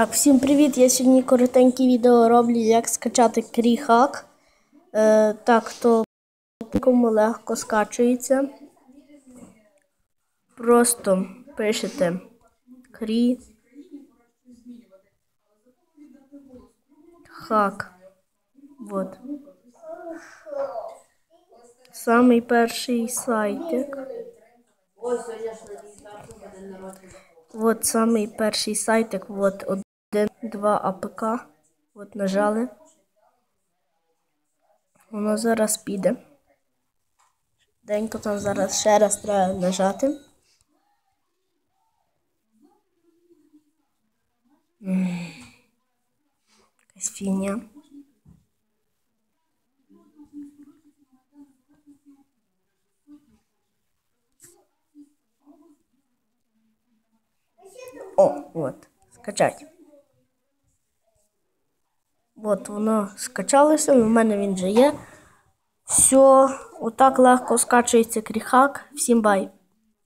Так, всім привіт! Я сьогодні коротеньке відео роблю, як скачати кріхак. Е, так, то кому легко скачується. Просто пишете крі. Хак. Вот. Самий перший сайтик. Вот самий перший сайтик, вот один, два АПК. От нажали. Воно зараз піде. Денько там зараз ще раз треба нажати. Якась фігня. О, от, скачать. От воно скачалося, у мене він вже є. Все, отак легко скачується кріхак. Всім бай.